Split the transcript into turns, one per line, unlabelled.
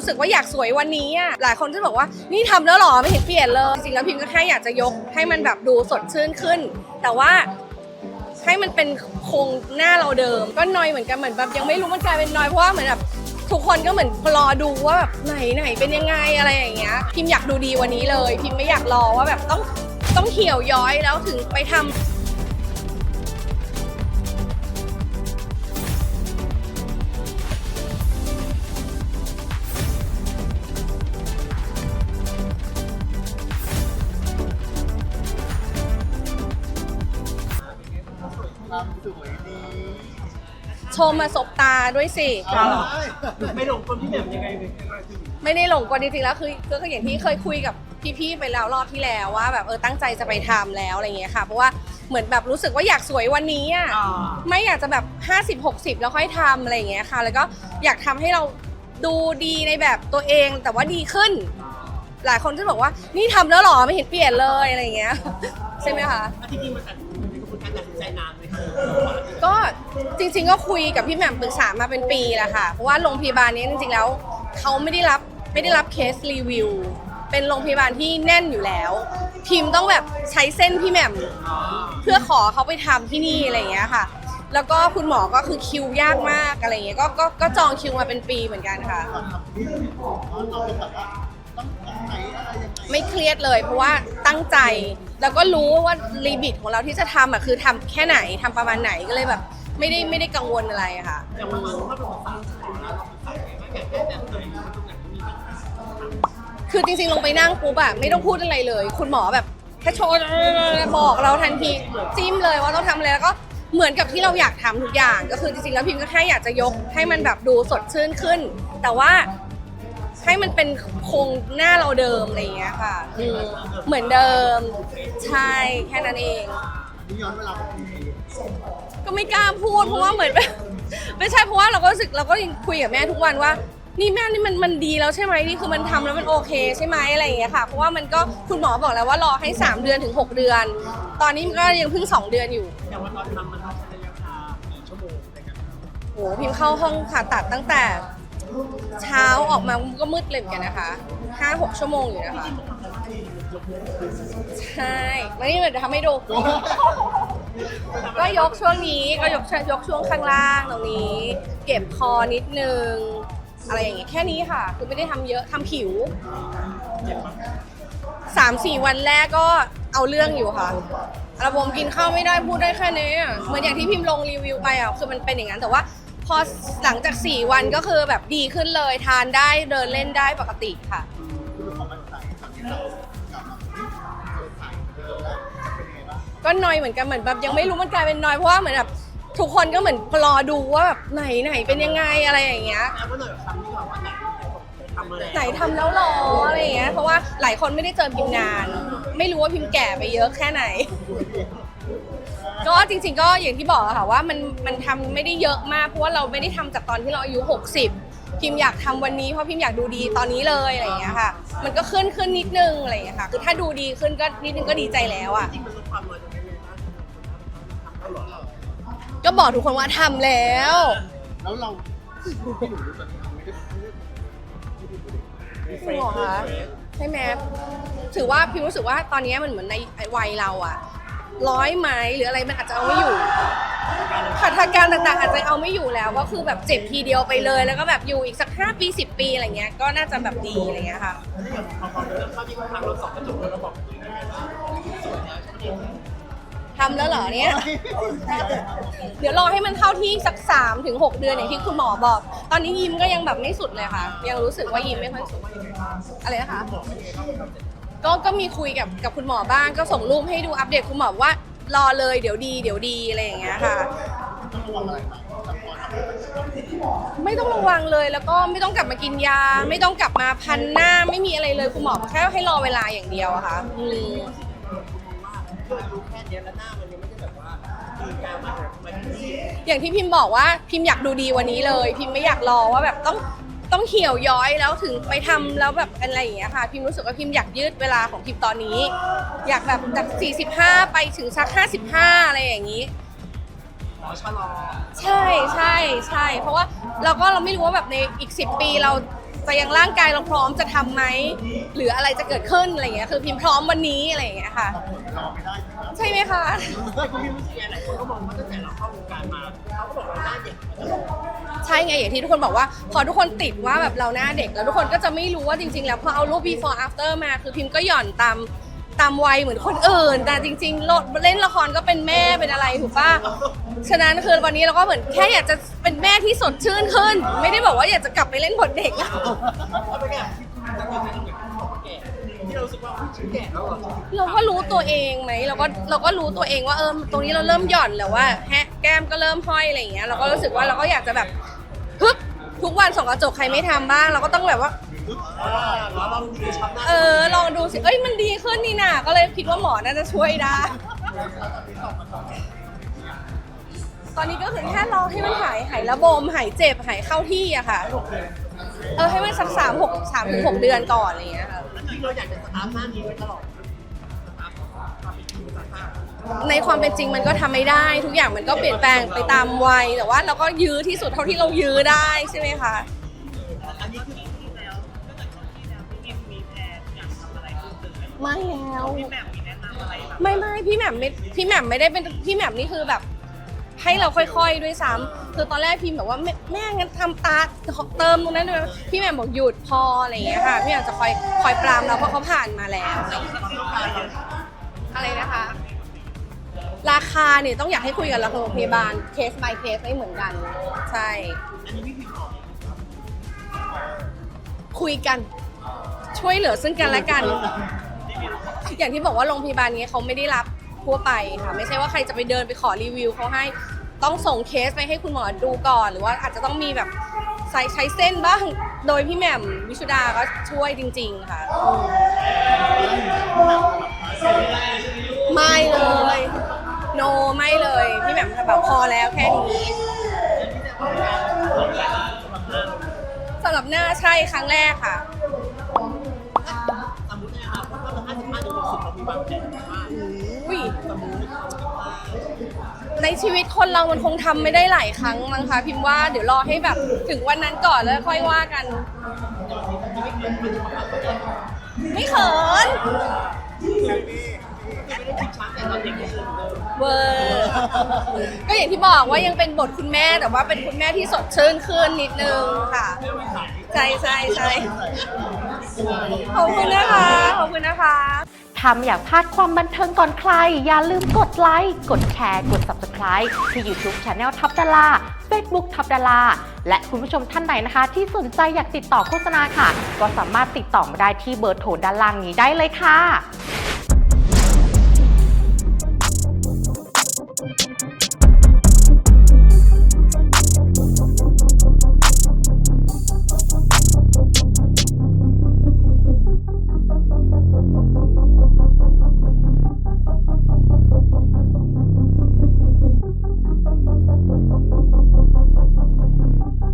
รู้สึกว่าอยากสวยวันนี้อะหลายคนจะบอกว่านี่ทำแล้วหรอไม่เห็นเปลี่ยนเลยจริงแล้วพิมก็แค่อยากจะยกให้มันแบบดูสดชื่นขึ้น แต่ว่าให้มันเป็นโครงหน้าเราเดิม ก็นอยเหมือนกันเหมือนแบบยังไม่รู้มันกลายเป็นนอยเพราะว่าเหมือนแบบทุกคนก็เหมือนรอดูว่าแบบไหนไหนเป็นยังไงอะไรอย่างเงี้ยพิมอยากดูดีวันนี้เลย พิมไม่อยากรอว่าแบบต้องต้องเหี่ยวย้อยแล้วถึงไปทำ
ควา วยดี
ชมมาสบตาด้วยสิ
ไม่หลงคนพี่แหม่มยังไงเลย
ไม่ได้หลงกลจริงๆแล้วคือก็คืออย่างที่เคยคุยกับพี่ๆไปแล้วรอบที่แล้วว่า แบบเออตั้งใจจะไปทำแล้วอะไรเงี้ยค่ะ เพราะว่าเหมือนแบบรู้สึกว่าอยากสวยวันนี้อะไม่อยากจะแบบ 50 60 แล้วค่อยทำอะไรอย่างเงี้ยค่ะ แล้วก็อยากทำให้เราดูดีในแบบตัวเองแต่ว่าดีขึ้น หลายคนจะบอกว่านี่ทำแล้วเหรอไม่เห็นเปลี่ยนเลยอะไรอย่างเงี้ยใช่ไหมคะ
ที่จริงมันตัดมันเป็น กระบวนการตัดสินใจนานไหมคะ
ก็จริง ๆ ก็คุยกับพี่แหม่มปรึกษามาเป็นปีแหละค่ะ เพราะว่าโรงพยาบาลนี้จริงๆแล้วเขาไม่ได้รับไม่ได้รับเคสรีวิว เป็นโรงพยาบาลที่แน่นอยู่แล้วทีมต้องแบบใช้เส้นพี่แหม่มเพื่อขอเขาไปทำที่นี่อะไรอย่างเงี้ยค่ะ แล้วก็คุณหมอก็คือคิวยากมากอะไรอย่างเงี้ยก็ก็ก็จองคิวมาเป็นปีเหมือนกันค่ะ
ก่อนทำที่เราเป็นแบบว่าต้องตรงไหนอะไรยัง ไม่
เครียดเลย เพราะว่าตั้งใจ แล้วก็รู้ว่าลิมิตของเราที่จะทำอะคือทำแค่ไหนทำประมาณไหนก็เลยแบบ ไม่ได้ไม่ได้กังวลอะไรอะค่ะ
อย่างวันนั้นถ้าเป็นภาษาหมอแล้วเราภาษาไงว่าอยากได้แบบไหนมันตรงไหนมีปัญหา
คือจริงๆ ลงไปนั่งปุ๊บอะไม่ต้องพูดอะไรเลย คุณหมอแบบแค่โชว์บอกเราทันทีจิ้มเลยว่าต้องทำอะไรแล้วก็เหมือนกับที่เราอยากทำทุกอย่าง ก็คือจริงๆ แล้วพิมก็แค่อยากจะยกให้มันแบบดูสดชื่นขึ้น แต่ว่า ให้มันเป็นโครงหน้าเราเดิมอะไรอย่างเงี้ยค่ะอืมเหมือนเดิม ใช่แค่นั้นเอง
นี่ย้อนเวลาไปปี
ก็ไม่กล้าพูดเพราะว่าเหมือนแบบ ไม่ใช่เพราะว่าเราก็รู้สึกเราก็ยังคุยกับแม่ทุกวันว่า นี่แม่นี่มันมันดีแล้วใช่ไหมนี่คือมันทำแล้วมันโอเคใช่ไหมอะไรอย่างเงี้ยค่ะเพราะว่ามันก็คุณหมอบอกแล้วว่ารอให้ 3 เดือนถึง 6 เดือน ตอนนี้มันก็ยังเพิ่ง 2 เดือนอยู่
อย่างว่าตอนทำมันต้องใช้ระยะเวลากี่ชั่วโมงในการทำ
โหพิมพ์เข้าห้องผ่าตัดตั้งแต่ เช้าออกมาก็มืดเลยเหมือนกันนะคะ5-6ชั่วโมงอยู่นะคะ ใช่วันนี้เดี๋ยวทำให้ดู ก็ยกช่วงนี้ก็ยกยกช่วงข้างล่างตรงนี้ เก็บคอนิดนึง อะไรอย่างเงี้ยแค่นี้ค่ะ คือไม่ได้ทำเยอะทำผิวสามสี่วันแรกก็เอาเรื่องอยู่ค่ะระบบกินข้าวไม่ได้พูดได้แค่นี้อเหมือนอย่างที่พิมพ์ลงรีวิวไปอะคือมันเป็นอย่างนั้นแต่ว่า อหลังจาก 4 วันก็คือแบบดีขึ้นเลยทานได้เดินเล่นได้ปกติค่ะ
คือความมั่นใจตอนที่เรากลับมาที่เคยถ่ายเดิมแล้วเป็นไงบ้าง
ก็นอยเหมือนกันเหมือนแบบยังไม่รู้มันกลายเป็นนอยเพราะว่าเหมือนแบบทุกคนก็เหมือนรอดูว่าแบบไหนไหนเป็นยังไงอะไรอย่างเงี้ย
แล้วก็หน่อยคำนี้ก่อนว่าไหนทำอะไร
ไหนทำแล้วหรออะไรอย่างเงี้ยเพราะว่าหลายคนไม่ได้เจอพิมพ์นาน ไม่รู้ว่าพิมพ์แก่ไปเยอะแค่ไหน ก็จริงๆก็อย่างที่บอกอะค่ะว่ามันมันทำไม่ได้เยอะมากเพราะว่าเราไม่ได้ทำจากตอนที่เราอายุ 60 พิมพ์อยากทำวันนี้เพราะพิมพ์อยากดูดีตอนนี้เลยอะไรอย่างเงี้ยค่ะ มันก็ขึ้นขึ้นนิดนึงอะไรอย่างเงี้ยค่ะ คือถ้าดูดีขึ้นก็นิดนึงก็ดีใจแล้วอะ
จริงมันลดความน้อยตรงนี้เลยนะทำแล้วหรอ
ก็บอกทุกคนว่าทำแล้ว
แล้วเราพี่หนูรู้ตอนนี้ทำไม่ได้ไม่ได้
จริงเหรอคะใช่ไหมถือว่าพิมรู้สึกว่าตอนนี้มันเหมือนในวัยเราอะ ร้อยไหมหรืออะไรมันอาจจะเอาไม่อยู่หัตถการต่างๆอาจจะเอาไม่อยู่แล้ว ก็คือแบบเจ็บทีเดียวไปเลยแล้วก็แบบอยู่อีกสัก5ปี10ปีอะไรเงี้ยก็น่าจะแบบดีอะไรเงี้ยค่ะ
แล้วอย่างพอเริ่มเข้าที่ทางเราสองกระจกแล้วเราบอก
ทำแล้วเหรอเนี่ย เดี๋ยวรอให้มันเข้าที่สัก3ถึง6เดือนอย่างที่คุณหมอบอก ตอนนี้ยิ้มก็ยังแบบไม่สุดเลยค่ะ ยังรู้สึกว่ายิ้มไม่ค่อยสุดอะไรนะคะ ก็ก็มีคุยกับกับคุณหมอบ้าง ก็ส่งรูปให้ดูอัปเดตคุณหมอว่ารอเลยเดี๋ยวดีเดี๋ยวดีอะไรอย่างเงี้ยค่ะ
ต้องระวังอะไรบ้างแต่พอทำ
ไม่ต้องระวังเลยแล้วก็ไม่ต้องกลับมากินยา ไม่ต้องกลับมาพันหน้าไม่มีอะไรเลยคุณหมอแค่ให้รอเวลาอย่างเดียวอะค่ะอืม
ว่าเพื่ออายุแค่เนี้ยแล้วหน้ามันยังไม่ได้แบบว่ามีการมามาที่
อย่างที่พิมพ์บอกว่าพิมพ์อยากดูดีวันนี้เลย พิมพ์ไม่อยากรอว่าแบบต้อง ต้องเหี่ยวย้อยแล้วถึงไปทำแล้วแบบอะไรอย่างเงี้ยค่ะพิมพ์รู้สึกว่าพิมพ์อยากยืดเวลาของพิมพ์ตอนนี้ อยากแบบจาก 45 ไปถึงสัก 55 อะไรอย่างนี้
หมอชะลอ
ใช่ใช่ใช่เพราะว่าเราก็เราไม่รู้ว่าแบบในอีก 10 ปีเราจจะยังร่างกายเราพร้อมจะทำไหมหรืออะไรจะเกิดขึ้นอะไรอย่างเงี้ยคือพิมพร้อมวันนี้อะไรอย่างเงี้ยค่ะ
รอไม่ได้นะครับ
ใช่ไหมคะ
คุณพี่รู้สึกยังไงหลายคนก็มองว่าตั้งแต่เราเข้าวงการมาเขาก็บอกว่าหน้าเด็กมาตลอด
ใช่ไงอย่างที่ทุกคนบอกว่า พอทุกคนติดว่าแบบเราหน้าเด็ก แล้วทุกคนก็จะไม่รู้ว่าจริง ๆ แล้วพอเอารูป before after มาคือพิมพ์ก็หย่อนตามตามวัยเหมือนคนอื่น แต่จริงๆโลดเล่นละครก็เป็นแม่เป็นอะไรถูกปะฉะนั้นคือวันนี้เราก็เหมือนแค่อยากจะเป็นแม่ที่สดชื่นขึ้น ไม่ได้บอกว่าอยากจะกลับไปเล่นบทเด็ก
แล้วเป็นไงที่คุณจะยังไงเรากว่าแก่ที่เรารู้สึกว่าฉันแก่แล้วเหรอ
เราก็รู้ตัวเองไหมเราก็เราก็รู้ตัวเองว่าเออตรงนี้เราเริ่มหย่อนแล้วว่าแฮะแก้มก็เริ่มห้อยอะไรอย่างเงี้ยเราก็รู้สึกว่าเราก็อยากจะแบบ ทุกวันส่องกระจกใครไม่ทำบ้าง เราก็ต้องแบบว่า
อ่าเราลองดูช็อตหน้า
เออลองดูสิ เอ้ยมันดีขึ้นนี่นาก็เลยคิดว่าหมอน่าจะช่วยได้ ตอนนี้ก็คือแค่รอให้มันหายหายระบมหายเจ็บหายเข้าที่อะค่ะ เออให้มันสักสามหกสามถึงหกเดือนก่อนอะไรอย่างเงี้ยค่ะ
แล้วจริงเราอยากจะสตาร์ทหน้านี้ไว้ตลอด
ในความเป็นจริงมันก็ทำไม่ได้ ทุกอย่างมันก็เปลี่ยนแปลงไปตามวัยแต่ว่าเราก็ยื้อที่สุดเท่าที่เรายื้อได้ใช่ไหมคะไม่แล้วไม่ไม่พี่แหม่มไม่พี่แหม่มไม่ได้เป็นพี่แหม่มนี่คือแบบให้เราค่อยๆด้วยซ้ำคือตอนแรกพิมแบบว่าแม่งั้นทำตาเติมตรงนั้นด้วยพี่แหม่มบอกหยุดพออะไรอย่างเงี้ยค่ะพี่แหม่มจะคอยคอยปรามเราเพราะเขาผ่านมาแล้ว อะไรนะคะ คาเนี่ยต้องอยากให้คุยกับโรงพยาบาลเคส by เคสไม่เหมือนกัน ใช่
อันนี้พี่พิมพ์บอก
คุยกัน ช่วยเหลือซึ่งกันและกัน อย่างที่บอกว่าโรงพยาบาลนี้เขาไม่ได้รับทั่วไปค่ะไม่ใช่ว่าใครจะไปเดินไปขอรีวิวเขาให้ต้องส่งเคสไปให้คุณหมอดูก่อน หรือว่าอาจจะต้องมีแบบใช้ใช้เส้นบ้าง โดยพี่แหม่มวิชุดาก็ช่วยจริง ๆ ค่ะ ไม่เลย โนไม่เลยพี่แหม่มแบบพอแล้วแค่นี้สำหรับหน้าใช่ครั้งแรกค่ะ
สมมติในอนาคตว่าเราห้าสิบห้าถึงหกสิบเรามีวางแผนไหมว่า
อุ้ย
สมมติว่า
ในชีวิตคนเรามันคงทำไม่ได้หลายครั้งมั้งคะพิมพ์ว่าเดี๋ยวรอให้แบบถึงวันนั้นก่อนแล้วค่อยว่ากัน ไม่เขิน
ไม่ได้ทิ้งช้างแต่ตอนเด็กก็คือ
เวอร์ก็อย่างที่บอกว่ายังเป็นบทคุณแม่แต่ว่าเป็นคุณแม่ที่สดชื่นขึ้นนิดนึงค่ะใช่ใช่ใช่ขอบคุณนะคะขอบคุณนะคะ
ถ้าไม่อยากพลาดความบันเทิงก่อนใคร อย่าลืมกดไลค์ กดแชร์ กด Subscribe ที่ YouTube Channel ทับดารา Facebook ทับดาราและคุณผู้ชมท่านไหนนะคะ ที่สนใจอยากติดต่อโฆษณาค่ะ ก็สามารถติดต่อมาได้ที่เบอร์โทรด้านล่างนี้ได้เลยค่ะ